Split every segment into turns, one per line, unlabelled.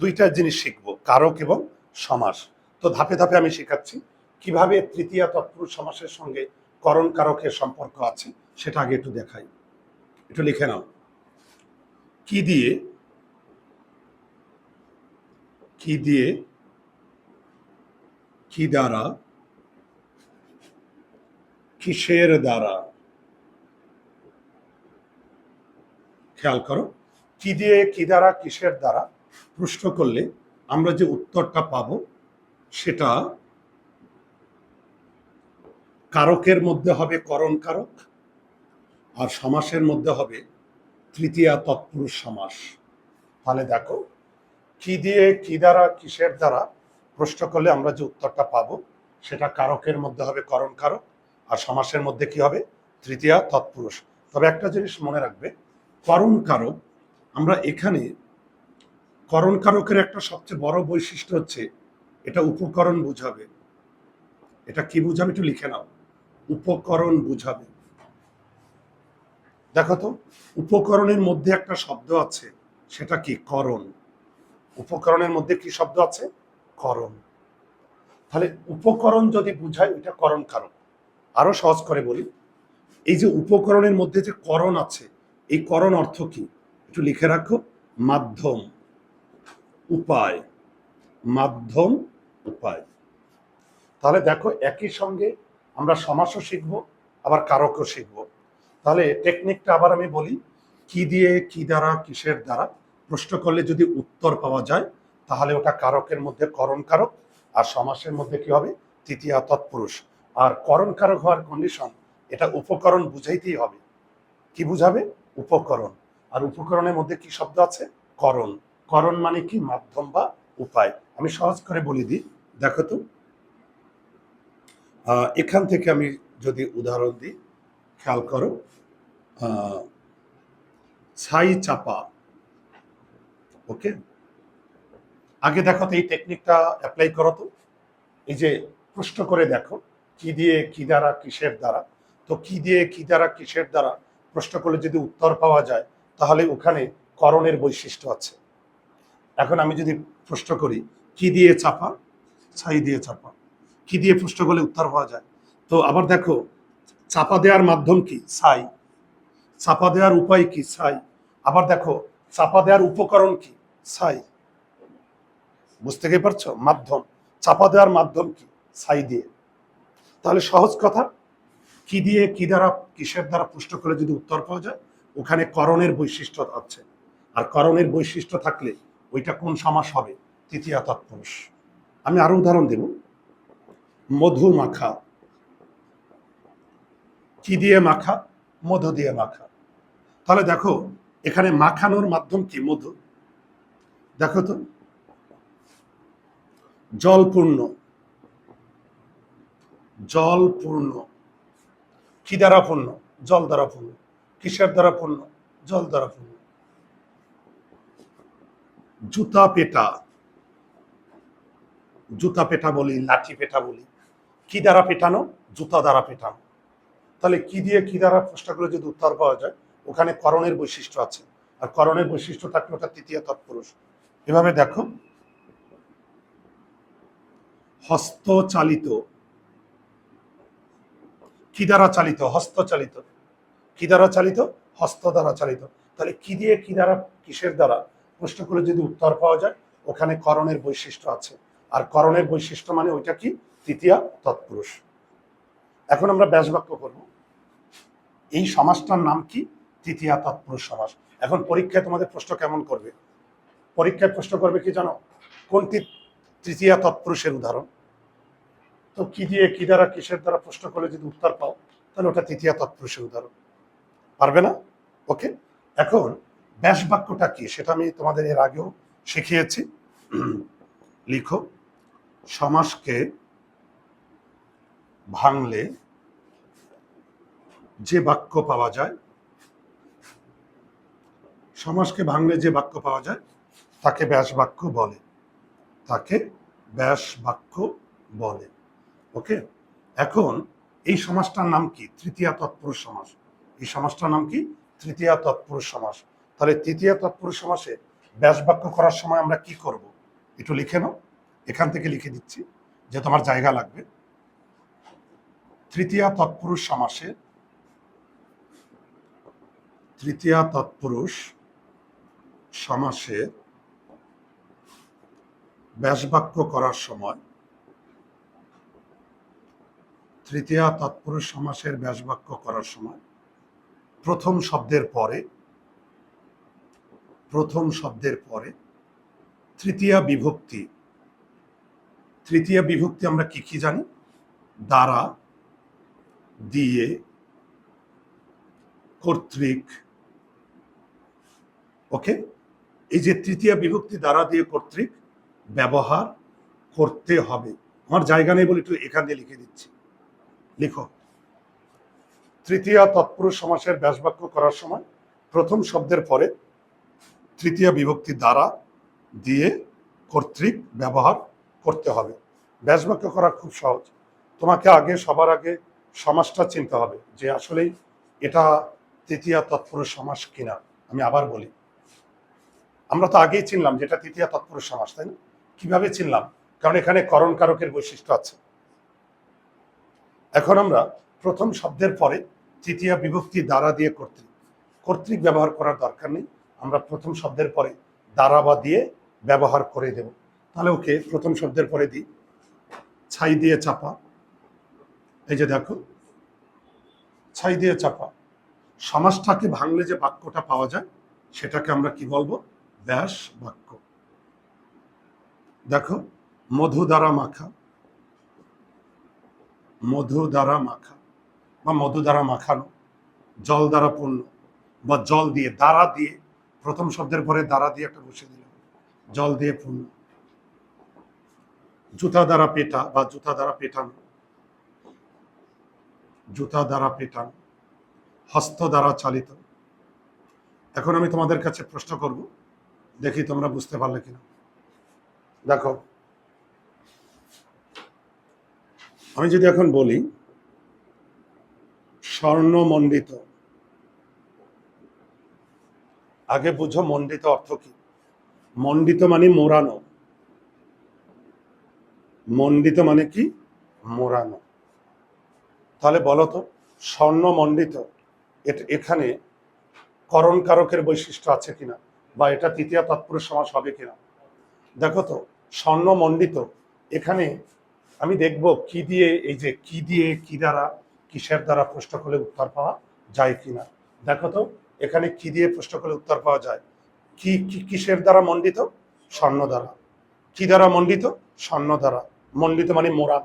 দুইটা জিনিস শিখব, কারক এবং সমাস। তো ধাপে ধাপে আমি শেখাচ্ছি কীভাবে তৃতীয় তৎপুরুষ সমাসের সঙ্গে করণ কারকের সম্পর্ক আছে, সেটা আগে একটু দেখাই। একটু লিখে নাও। কি দিয়ে কি দিয়ে, কি দ্বারা, কিসের দ্বারা, খেয়াল করো, কি দিয়ে, কি দ্বারা, কিসের দ্বারা প্রশ্ন করলে আমরা যে উত্তরটা পাব সেটা কারকের মধ্যে হবে করণ কারক আর সমাসের মধ্যে হবে তৃতীয়া তৎপুরুষ সমাস। তাহলে দেখো, কি দিয়ে, কি দ্বারা, কিসের দ্বারা প্রশ্ন করলে আমরা যে উত্তরটা পাবো সেটা কারকের মধ্যে হবে করণ কারক আর সমাসের মধ্যে কি হবে? তৃতীয়া তৎপুরুষ। তবে একটা জিনিস মনে রাখবে, করণ কারক আমরা এখানে করণ কারকের একটা সবচেয়ে বড় বৈশিষ্ট্য হচ্ছে, এটা উপকরণ বুঝাবে। এটা কি বুঝাবে একটু লিখে নাও। উপকরণ বুঝাবে। দেখো তো, উপকরণের মধ্যে একটা শব্দ আছে, সেটা কি? করণ। উপকরণের মধ্যে কি শব্দ আছে? করণ। তাহলে উপকরণ যদি বুঝায়, ওইটা করণ কারক আরও সহজ করে বলি, এই যে উপকরণের মধ্যে যে করণ আছে, এই করণ অর্থ কি? একটু লিখে রাখো, মাধ্যম। উপায়, মাধ্যম, উপায়। তাহলে দেখো একই সঙ্গে আমরা সমাসও শিখব, আবার কারকও শিখব। তাহলে টেকনিকটা আবার আমি বলি, কি দিয়ে, কি দ্বারা, কিসের দ্বারা? প্রশ্ন করলে যদি উত্তর পাওয়া যায়, তাহলে ওটা কারকের মধ্যে করণ কারক, আর সমাসের মধ্যে কি হবে? তৃতীয় তৎপুরুষ। আর করণ কারক হওয়ার কন্ডিশন এটা উপকরণ বুঝাইতেই হবে। কি বুঝাবে? উপকরণ। আর উপকরণের মধ্যে কি শব্দ আছে? করণ। করণ মানে কি? মাধ্যম বা উপায়। আমি সহজ করে বলে দিই। দেখো তো। এখান থেকে আমি যদি উদাহরণ দিই, খেয়াল করো। ছাই চাপা। ওকে? আগে দেখো তো এই টেকনিকটা অ্যাপ্লাই করো তো। এই যে প্রশ্ন করে দেখো, কি দিয়ে, কি দ্বারা, কিসের দ্বারা? তো কি দিয়ে, কি দ্বারা, কিসের দ্বারা? প্রশ্ন করলে যদি উত্তর পাওয়া যায়, তাহলে ওখানে করণের বৈশিষ্ট্য আছে। এখন আমি যদি প্রশ্ন করি, কি দিয়ে চাপা? ছাই দিয়ে চাপা। কি দিয়ে প্রশ্ন করলে উত্তর পাওয়া যায়? তো আবার দেখো, চাপা দেওয়ার মাধ্যম কি? ছাই। চাপা দেওয়ার উপায় কি? ছাই। আবার দেখো, চাপা দেওয়ার উপকরণ কি? ছাই। বুঝতে কি পারছ? মাধ্যম। চাপা দেওয়ার মাধ্যম কি? ছাই দিয়ে। তাহলে সহজ কথা, কি দিয়ে, কি দ্বারা, কিসের দ্বারা প্রশ্ন করে যদি উত্তর পাওয়া যায়? ওখানে করণের বৈশিষ্ট্য আছে। আর করণের বৈশিষ্ট্য থাকলে ওইটা কোন সমাস হবে? তৃতীয় তৎপুরুষ। আমি আরও উদাহরণ দেব। মধু মাখা। কি দিয়ে মাখা? মধু দিয়ে মাখা। তাহলে দেখো, এখানে মাখানোর মাধ্যম কি? মধু। দেখো তো। জলপূর্ণ। জলপূর্ণ। কি দ্বারা পূর্ণ? জল দ্বারা পূর্ণ। কিসের দ্বারা পূর্ণ? জল দ্বারা পূর্ণ। জুতা পেটা। জুতা পেটা বলি, লাঠি পেটা বলি। কি দ্বারা পেটানো? জুতা দ্বারা পেটানো। তাহলে কি দিয়ে কি দ্বারা প্রশ্নগুলো যদি উত্তর পাওয়া যায়, ওখানে করণের বৈশিষ্ট্য আছে। আর করণের বৈশিষ্ট্য থাকলে ওটা তৃতীয় তৎপুরুষ। এভাবে দেখো। হস্তচালিত। কি দ্বারা চালিত? হস্তচালিত। কি দ্বারা চালিত? হস্ত দ্বারা চালিত। তাহলে কি দিয়ে কি দ্বারা, কিসের দ্বারা? প্রশ্ন করে যদি উত্তর পাওয়া যায়, ওখানে করণের বৈশিষ্ট্য আছে। আর করণের বৈশিষ্ট্য মানে ওইটা কি? তৃতীয় তৎপুরুষ। এখন আমরা ব্যাস বাক্য করব। এই সমাজটার নাম কি? তৃতীয় তৎপুরুষ সমাজ। এখন পরীক্ষায় তোমাদের প্রশ্ন কেমন করবে? পরীক্ষায় প্রশ্ন করবে কি জানো? কোনটি তৃতীয় তৎপুরুষের উদাহরণ? তো কি দিয়ে, কি দ্বারা, কিসের দ্বারা প্রশ্ন করলে যদি উত্তর পাও, তাহলে ওটা তৃতীয় তৎপুরুষের উদাহরণ। পারবে না? ওকে? এখন ব্যাস বাক্যটা কি? সেটা আমি তোমাদের এর আগেও শিখিয়েছি। লিখো, সমাজকে ভাঙলে যে বাক্য পাওয়া যায়, সমাজকে ভাঙলে যে বাক্য পাওয়া যায়, তাকে ব্যাস বাক্য বলে। তাকে ব্যাস বাক্য বলে। ওকে? এখন এই সমাজটার নাম কি? তৃতীয় তৎপুরুষ সমাস এই সমাজটার নাম কি? তৃতীয় তৎপুরুষ সমাস তাহলে তৃতীয় তৎপুরুষ সমাসে ব্যাস বাক্য করার সময় আমরা কি করব? একটু লিখে নাও। এখান থেকে লিখে দিচ্ছি যে তোমার জায়গা লাগবে। তৃতীয়া তৎপুরুষ সমাসে তৃতীয়া তৎপুরুষ সমাসের ব্যাসবাক্য করার সময় তৃতীয়া তৎপুরুষ সমাসের ব্যাসবাক্য করার সময় প্রথম শব্দের পরে প্রথম শব্দের পরে তৃতীয়া বিভক্তি। তৃতীয়া বিভক্তি আমরা কি কি জানি? দ্বারা, দিয়ে, কর্তৃক। ওকে এই যে তৃতীয় বিভক্তি, দ্বারা, দিয়ে, কর্তৃক, ব্যবহার করতে হবে। আমার জায়গা নেই বলে একটু এখান দিয়ে লিখে দিচ্ছি। লিখো। তৃতীয় তৎপুরুষ সমাসের ব্যাসবাক্য করার সময় প্রথম শব্দের পরে তৃতীয় বিভক্তি দ্বারা দিয়ে কর্তৃক ব্যবহার করতে হবে। ব্যাসবাক্য করা খুব সহজ। তোমাকে আগে, সবার আগে সমাজটা চিনতে হবে যে আসলেই এটা তৃতীয় তৎপুরুষ সমাস কিনা। আমি আবার বলি, আমরা তো আগেই চিনলাম যেটা তৃতীয় তৎপুরুষ সমাস, তাই না? কীভাবে চিনলাম? কারণ এখানে করণ কারকের বৈশিষ্ট্য আছে। এখন আমরা প্রথম শব্দের পরে তৃতীয় বিভক্তি দ্বারা দিয়ে কর্তৃক কর্তৃক ব্যবহার করার দরকার নেই। আমরা প্রথম শব্দের পরে দ্বারা বা দিয়ে ব্যবহার করে দেব। তাহলে ওকে প্রথম শব্দের পরে দিই। ছাই দিয়ে চাপা। এই যে দেখো, ছাই দিয়ে চাপা। সমাজটাকে ভাঙলে যে বাক্যটা পাওয়া যায়, সেটাকে আমরা কি বলব? ব্যাস বাক্য। দেখো, মধু দ্বারা মাখা। মধু দ্বারা মাখা। বা মধু দ্বারা মাখানো। জল দ্বারা পূর্ণ। বা জল দিয়ে, দ্বারা দিয়ে প্রথম শব্দের পরে দ্বারা দিয়ে একটা বসে দিলাম। জল দিয়ে পূর্ণ জুতা দ্বারা পেটা বা জুতা দ্বারা পেটান। জুতা দ্বারা পেটানো। হস্ত দ্বারা চালিত। এখন আমি তোমাদের কাছে প্রশ্ন করব। দেখি তোমরা বুঝতে পারলে কিনা। দেখো। আমি যদি এখন বলি, স্বর্ণমণ্ডিত আগে বুঝো মণ্ডিত অর্থ কি? মণ্ডিত মানে মোড়ানো। মণ্ডিত মানে কি? মোড়ানো। তাহলে বলো তো স্বর্ণমণ্ডিত এট- এখানে করণ কারকের বৈশিষ্ট্য আছে কিনা? বা এটা তৃতীয় তৎপুরুষ সমাস হবে কিনা? দেখো তো, স্বর্ণ স্বর্ণমণ্ডিত এখানে আমি দেখব কি দিয়ে, এই যে কি দিয়ে, কি দ্বারা, কিসের দ্বারা প্রশ্ন করলে উত্তর পাওয়া যায় কিনা? দেখো তো এখানে কি দিয়ে প্রশ্ন করলে উত্তর পাওয়া যায়? কি কিসের দ্বারা মণ্ডিত? স্বর্ণ দ্বারা। কি দ্বারা মণ্ডিত? স্বর্ণ দ্বারা। মণ্ডিত মানে মোড়া।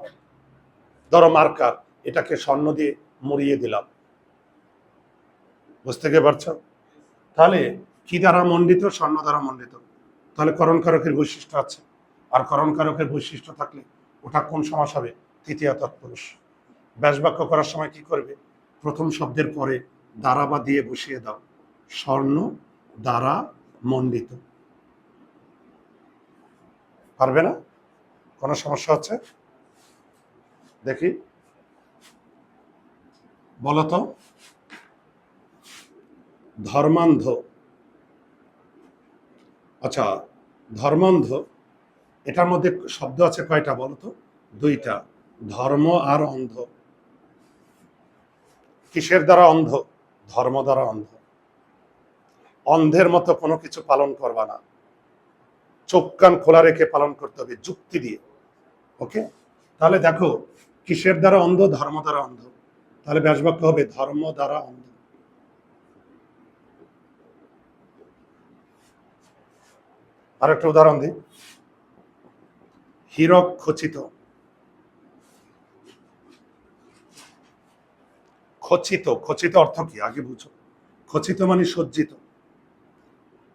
ধরো মার্কার, এটাকে স্বর্ণ দিয়ে মরিয়ে দিলাম। বুঝতে পারছ? তাহলে কি দ্বারা মণ্ডিত? স্বর্ণ দ্বারা মণ্ডিত। তাহলে করণ কারকের বৈশিষ্ট্য আছে। আর করণ কারকের বৈশিষ্ট্য থাকলে ওটা কোন সমাস হবে? তৃতীয় তৎপুরুষ। ব্যাসবাক্য করার সময় কি করবে? প্রথম শব্দের পরে দ্বারা বা দিয়ে বসিয়ে দাও। স্বর্ণ দ্বারা মণ্ডিত। পারবে না? কোনো সমস্যা হচ্ছে? দেখি। বলো তো। ধর্মান্ধ। আচ্ছা ধর্মান্ধ, এটার মধ্যে শব্দ আছে কয়টা বলো তো? দুইটা। ধর্ম আর অন্ধ। কিসের দ্বারা অন্ধ? ধর্ম দ্বারা অন্ধ। অন্ধের মতো কোনো কিছু পালন করবা না। চোখ কান খোলা রেখে পালন করতে হবে, যুক্তি দিয়ে। ওকে তাহলে দেখো, কিসের দ্বারা অন্ধ? ধর্ম দ্বারা অন্ধ। তাহলে ব্যাসবাক্য হবে, ধর্ম দ্বারা অন্ধ। আর একটা উদাহরণ দিই। হীরক খচিত। খচিত খচিত অর্থ কি? আগে বুঝো। খচিত মানে সজ্জিত।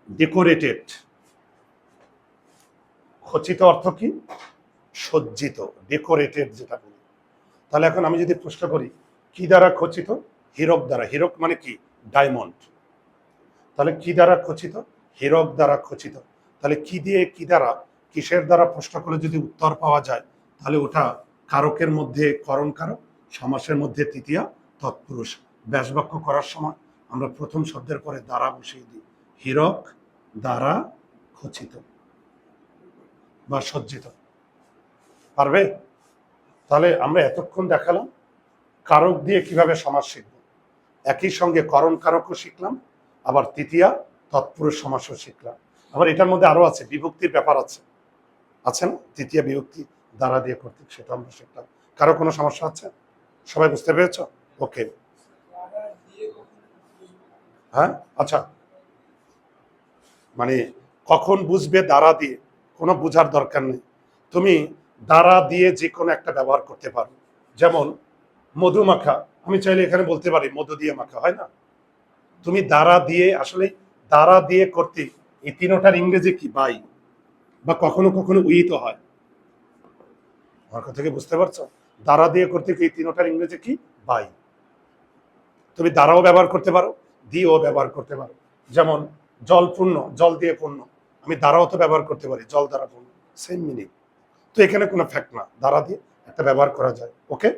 ডেকোরেটেড খচিত অর্থ কি? সজ্জিত ডেকোরেটেড যেটা বলি। তাহলে এখন আমি যদি প্রশ্ন করি, কি দ্বারা খচিত? হীরক দ্বারা। হীরক মানে কি? ডায়মন্ড। তাহলে কি দ্বারা খচিত? হীরক দ্বারা খচিত। তাহলে কি দিয়ে, কি দ্বারা? কিসের দ্বারা প্রশ্ন করে যদি উত্তর পাওয়া যায়, তাহলে ওটা কারকের মধ্যে করণ কারক, সমাসের মধ্যে তৃতীয়া তৎপুরুষ। ব্যাসবাক্য করার সময় আমরা প্রথম শব্দের পরে দ্বারা বসিয়ে দিই। হীরক দ্বারা খচিত বা সজ্জিত। পারবে? তাহলে আমরা এতক্ষণ দেখালাম কারক দিয়ে কীভাবে সমাজ শিখব। একই সঙ্গে করণ কারকও শিখলাম, আবার তৃতীয়া তৎপুরুষ সমাসও শিখলাম। আবার এটার মধ্যে আরও আছে, বিভক্তির ব্যাপার আছে। আছে না? তৃতীয় বিভক্তি দ্বারা দিয়ে কর্তৃক সেটা আমরা শিখলাম। কারও কোনো সমস্যা আছে? সবাই বুঝতে পেরেছ? ওকে। হ্যাঁ? আচ্ছা। মানে কখন বুঝবে দ্বারা দিয়ে? কোনো বুঝার দরকার নেই। তুমি দ্বারা দিয়ে যে কোনো একটা ব্যবহার করতে পারো। যেমন মধু মাখা। আমি চাইলে এখানে বলতে পারি মধু দিয়ে মাখা, হয় না? তুমি দ্বারা দিয়ে, আসলে দ্বারা দিয়ে করতে এই তিনোটার ইংরেজি কি? বাই। বা কখনো কখনো উইত হয়। আমার কথা বুঝতে পারছ? দ্বারা দিয়ে করতে এই তিনোটার ইংরেজি কি? বাই। তুমি দ্বারাও ব্যবহার করতে পারো, দিয়েও ব্যবহার করতে পারো। যেমন জল পূর্ণ, জল দিয়ে পূর্ণ। আমি দ্বারাও তো ব্যবহার করতে পারি, জল দ্বারা পূর্ণ। সেম মিনিং তো এখানে কোনো ফ্যাক্ট না। দ্বারা দিয়ে একটা ব্যবহার করা যায় ওকে